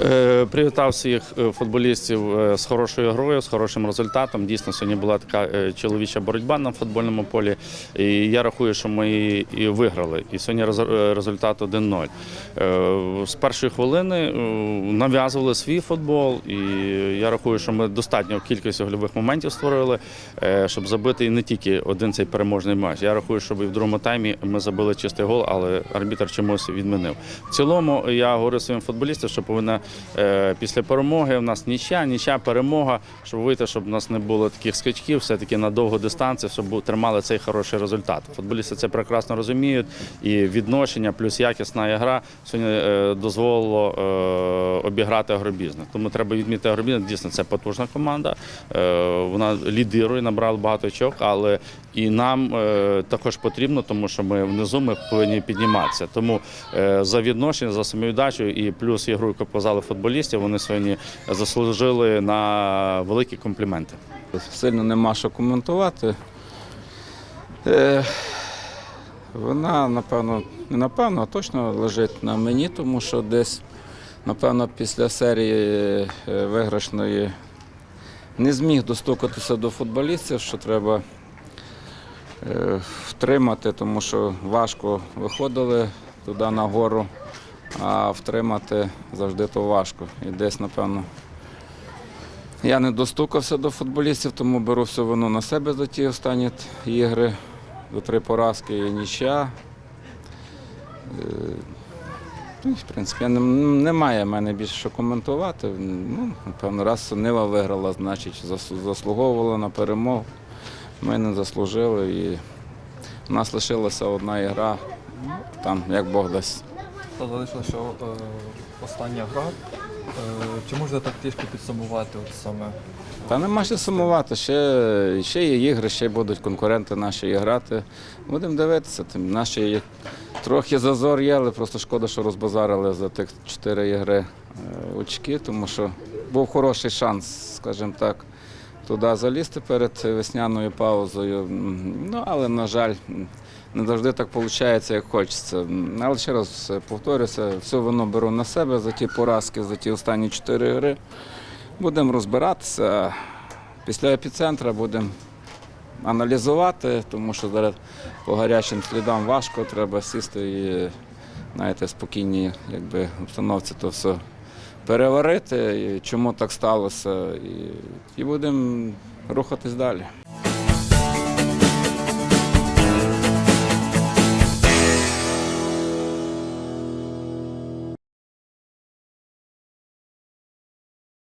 Е, Привітав всіх е, футболістів е, з хорошою грою, з хорошим результатом. Дійсно, сьогодні була така чоловіча боротьба на футбольному полі. І я рахую, що ми і- виграли. І сьогодні результат 1-0. Е, З першої хвилини нав'язували свій футбол, і я рахую, що ми достатньо кількість гольових моментів створили, щоб забити не тільки один цей переможний матч. Я рахую, що і в другому таймі ми забили чистий гол, але арбітр чомусь відмінив. В цілому я говорю своїм футболістам, що повинна після перемоги в нас нічя, нічя, перемога, щоб вийти, щоб в нас не було таких скачків, все-таки на довгу дистанцію, щоб тримали цей хороший результат. Футболісти це прекрасно розуміють, і відношення плюс якісна гра сьогодні е, дозволило е, обіграти агробізнес. Тому треба відмітити агробізнес. Дійсно, це потужна команда. Е, вона лідирує, набрала багато очок, але і нам е, також потрібно, тому що ми внизу ми повинні підніматися. Тому е, за відношення, за самовіддачу і плюс ігру, яку показали футболістів, вони сьогодні заслужили на великі компліменти. Сильно нема що коментувати. Е, вона, напевно, не напевно, а точно лежить на мені, тому що десь, напевно, після серії е, виграшної не зміг достукатися до футболістів, що треба е, втримати, тому що важко виходили туди на гору, а втримати завжди то важко. І десь, напевно, я не достукався до футболістів, тому беру всю вину на себе за ті останні ігри. До три поразки і нічия. Е, В принципі, немає в мене більше що коментувати. Ну, напевно, раз Нива виграла, значить заслуговувала на перемогу. Ми не заслужили і в нас лишилася одна ігра, там як Бог дасть. Та залишилася е, остання гра. Е, чи можна так трішки підсумувати от саме? Та нема що сумувати. Ще, ще є ігри, ще будуть конкуренти наші грати. Будемо дивитися. Тим наші трохи зазор є, але просто шкода, що розбазарили за тих чотири ігри е, очки, тому що був хороший шанс, скажімо так, туди залізти перед весняною паузою. Ну, але, на жаль, не завжди так виходить, як хочеться. Але ще раз повторюся, все воно беру на себе за ті поразки, за ті останні чотири гри. Будемо розбиратися. Після епіцентра будемо аналізувати, тому що зараз по гарячим слідам важко, треба сісти і знаєте, спокійній якби, обстановці то все переварити, чому так сталося, і, і будемо рухатись далі.